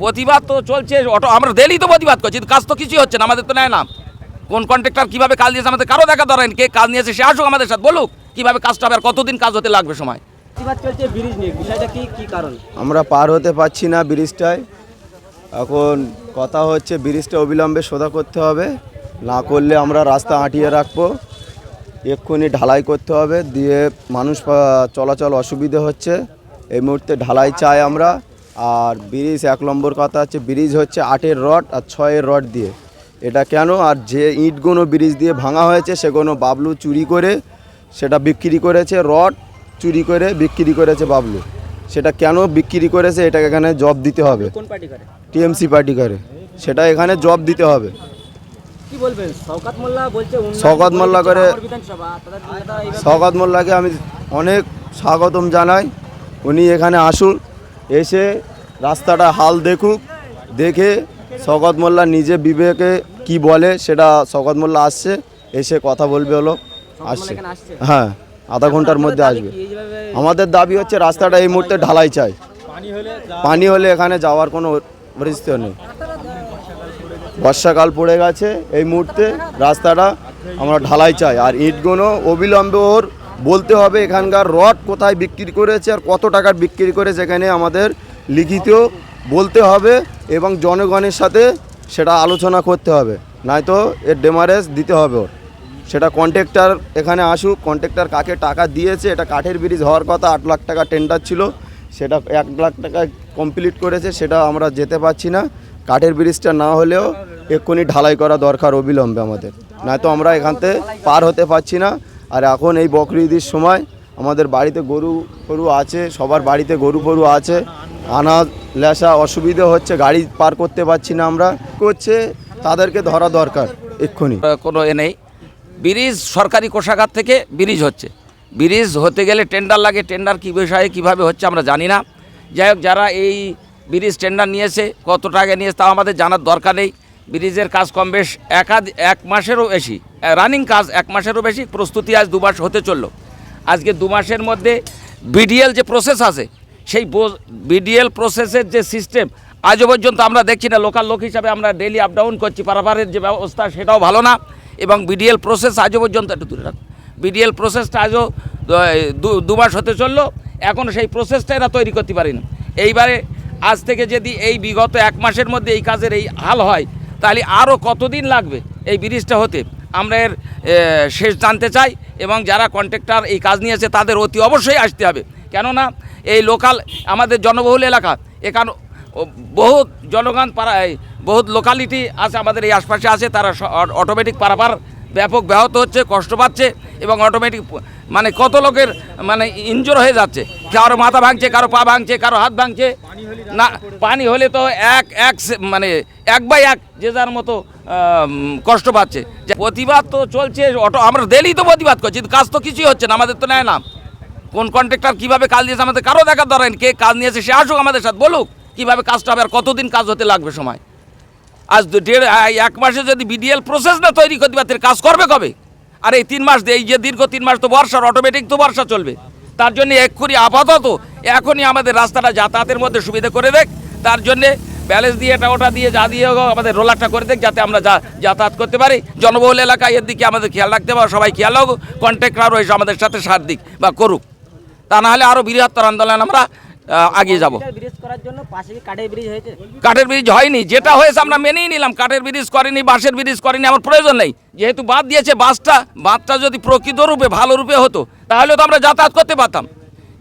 প্রতিবাদ তো চলছে অটো আমরা ডেলি তো প্রতিবাদ করছি কাজ তো কিছুই হচ্ছে না আমাদের তো নেয় না। কোন কন্ট্রাক্টর কীভাবে কাজ দিয়েছে আমাদের কারও দেখা ধরেন কে কাজ নিয়েছে সে আসুক আমাদের সাথে বলুক কীভাবে কাজটা হবে আর কতদিন কাজ হতে লাগবে সময়। প্রতিবাদ চলছে ব্রিজ নিয়ে বিষয়টা কি কি কারণ? আমরা পার হতে পারছি না ব্রিজটায়। এখন কথা হচ্ছে ব্রিজটা অবিলম্বে সোজা করতে হবে না করলে আমরা রাস্তা আঁটিয়ে রাখব। এক্ষুনি ঢালাই করতে হবে দিয়ে মানুষ চলাচল অসুবিধে হচ্ছে। এই মুহূর্তে ঢালাই চাই আমরা। আর ব্রিজ এক নম্বর কথা হচ্ছে ব্রিজ হচ্ছে আটের রড আর ছয়ের রড দিয়ে। এটা কেন? আর যে ইটগুলো ব্রিজ দিয়ে ভাঙা হয়েছে সেগুলো বাবলু চুরি করে সেটা বিক্রি করেছে রড চুরি করে বিক্রি করেছে বাবলু। সেটা কেন বিক্রি করেছে? এটাকে এখানে জব দিতে হবে। টিএমসি পার্টি করে। সেটা এখানে জব দিতে হবে। শওকাত মোল্লা করে- শওকত মোল্লাকে আমি অনেক স্বাগতম জানাই। উনি এখানে আসুন। এসে রাস্তাটা হাল দেখুক দেখে শওকত মোল্লা নিজে বিবেকে কি বলে সেটা শওকত মোল্লা আসছে এসে কথা বলবে হলো আসছে? হ্যাঁ আধা ঘণ্টার মধ্যে আসবে। আমাদের দাবি হচ্ছে রাস্তাটা এই মুহূর্তে ঢালাই চাই। পানি হলে এখানে যাওয়ার কোনো পরিস্থিতি নেই। বর্ষাকাল পড়ে গেছে এই মুহূর্তে রাস্তাটা আমরা ঢালাই চাই। আর ইটগুলো অবিলম্বে ওর বলতে হবে এখানকার রড কোথায় বিক্রি করেছে আর কত টাকার বিক্রি করেছে এখানে আমাদের লিখিত বলতে হবে এবং জনগণের সাথে সেটা আলোচনা করতে হবে। নয়তো এর ডেমারেজ দিতে হবে ওর। সেটা কন্ট্রাক্টর এখানে আসুক কন্ট্রাক্টর কাকে টাকা দিয়েছে, এটা কাঠের ব্রিজ হওয়ার কথা, আট লাখ টাকা টেন্ডার ছিল, সেটা এক লাখ টাকা কমপ্লিট করেছে, সেটা আমরা যেতে পারছি না। কাঠের ব্রিজটা না হলেও এক্ষুনি ঢালাই করা দরকার অবিলম্বে আমাদের। নয়তো আমরা এখান থেকে পার হতে পারছি না। আর এখন এই বকরি ঈদের সময় আমাদের বাড়িতে গরু ফরু আছে, সবার বাড়িতে গরু ফরু আছে। আনা, লেসা অসুবিধে হচ্ছে, গাড়ি পার করতে পারছি না আমরা। করছে, তাদেরকে ধরা দরকার, এক্ষুনি। কোনো এ নেই। ব্রিজ সরকারি কোষাগার থেকে ব্রিজ হচ্ছে। ব্রিজ হতে গেলে টেন্ডার লাগে, টেন্ডার কী বিষয়ে, কীভাবে হচ্ছে আমরা জানি না। যাই হোক, যারা এই ব্রিজ টেন্ডার নিয়েছে, কত টাকা নিয়েছে, তাও আমাদের জানার দরকার নেই। ব্রিজের কাজ কম বেশ একাধ এক মাসেরও বেশি। রানিং কাজ এক মাসেরও বেশি, প্রস্তুতি আজ দু মাস হতে চলল। আজকে দু মাসের মধ্যে বিডিএল যে প্রসেস আছে, সেই বিডিএল প্রসেসের যে সিস্টেম আজও পর্যন্ত আমরা দেখছি না। লোকাল লোক হিসাবে আমরা ডেলি আপ ডাউন করছি, পারাপারের যে ব্যবস্থা সেটাও ভালো না। এবং বিডিএল প্রসেস আজও পর্যন্ত, একটু দূরে রাখ বিডিএল প্রসেসটা আজও দু- মাস হতে চলল। এখনও সেই প্রসেসটা এরা তৈরি করতে পারেনি। এইবারে আজ থেকে যদি এই বিগত এক মাসের মধ্যে এই কাজের এই হাল হয় তাহলে আরও কতদিন লাগবে এই ব্রিজটা হতে? আমরা এর শেষ জানতে চাই এবং যারা কন্ট্রাক্টর এই কাজ নিয়েছে তাদের অতি অবশ্যই আসতে হবে। কেননা এই লোকাল আমাদের জনবহুল এলাকা, এখানে বহু বহুত জনগণ পাড়া বহুত লোকালিটি আছে, আমাদের এই আশপাশে আছে, তারা অটোমেটিক পারাপার ব্যাপক ব্যাহত হচ্ছে, কষ্ট পাচ্ছে এবং অটোমেটিক মানে কত লোকের মানে ইনজোর হয়ে যাচ্ছে। কারও মাথা ভাঙছে, কারও পা ভাঙছে, কারও হাত ভাঙছে। না, পানি হলে তো এক এক মানে এক বাই এক যে যার মতো কষ্ট পাচ্ছে। প্রতিবাদ তো চলছে, অটো আমরা ডেলি তো প্রতিবাদ করছি কাজ তো কিছুই হচ্ছে না, আমাদের তো নেয় না। কোন কন্ট্রাক্টর কীভাবে কাজ দিয়েছে আমাদের কারও দেখার ধরেন কে কাজ নিয়েছে সে আসুক আমাদের সাথে, বলুক কীভাবে কাজটা হবে আর কতদিন কাজ হতে লাগবে সময়। আজ দেড় এক মাসে যদি বিডিএল প্রসেস না তৈরি করতে পারতে কাজ করবে কবে? আর এই তিন মাস এই যে দীর্ঘ তিন মাস তো বর্ষার অটোমেটিক তো বর্ষা চলবে। তার জন্য এক্ষুনি আপাতত, এখনই আমাদের রাস্তাটা যাতায়াতের মধ্যে সুবিধা করে দেখ। তার জন্যে ব্যালেন্স দিয়ে এটা ওটা দিয়ে, যা দিয়ে আমাদের রোলারটা করে দেখ, যাতে আমরা যা- যাতায়াত করতে পারি। জনবহুল এলাকায় এর দিকে আমাদের খেয়াল রাখতে হবে, সবাই খেয়াল হোক কন্ট্রাক্টরও এসে আমাদের সাথে সার দিক বা করুক। তা নাহলে আরও বৃহত্তর আন্দোলন আমরা আগিয়ে যাব। করার জন্য কাঠের ব্রিজ কাঠের ব্রিজ হয়নি যেটা হয়েছে আমরা মেনেই নিলাম কাঠের ব্রিজ করেনি বাঁশের ব্রিজ করেনি আমার প্রয়োজন নেই। যেহেতু বাদ দিয়েছে বাসটা বাঁধটা যদি প্রকৃত রূপে ভালো রূপে হতো তাহলে তো আমরা যাতায়াত করতে পারতাম।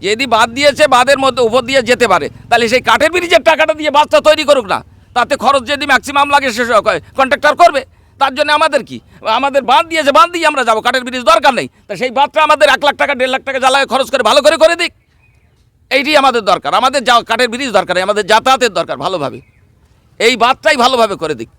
যদি বাদ দিয়েছে বাদের মধ্যে উপর দিয়ে যেতে পারে তাহলে সেই কাঠের ব্রিজের টাকাটা দিয়ে বাসটা তৈরি করুক না। তাতে খরচ যদি ম্যাক্সিমাম লাগে সে কন্ট্রাক্টর করবে। তার জন্য আমাদের কি? আমাদের বাঁধ দিয়েছে বাঁধ দিয়ে আমরা যাব কাঠের ব্রিজ দরকার নেই। তা সেই বাঁধটা আমাদের এক লাখ টাকা দেড় লাখ টাকা জ্বালায় খরচ করে ভালো করে করে দিক। এইটি আমাদের দরকার। আমাদের যা কাঠের ব্রিজ দরকার, আমাদের যাতায়াতের দরকার ভালোভাবে। এই বাদটাই ভালোভাবে করে দিক।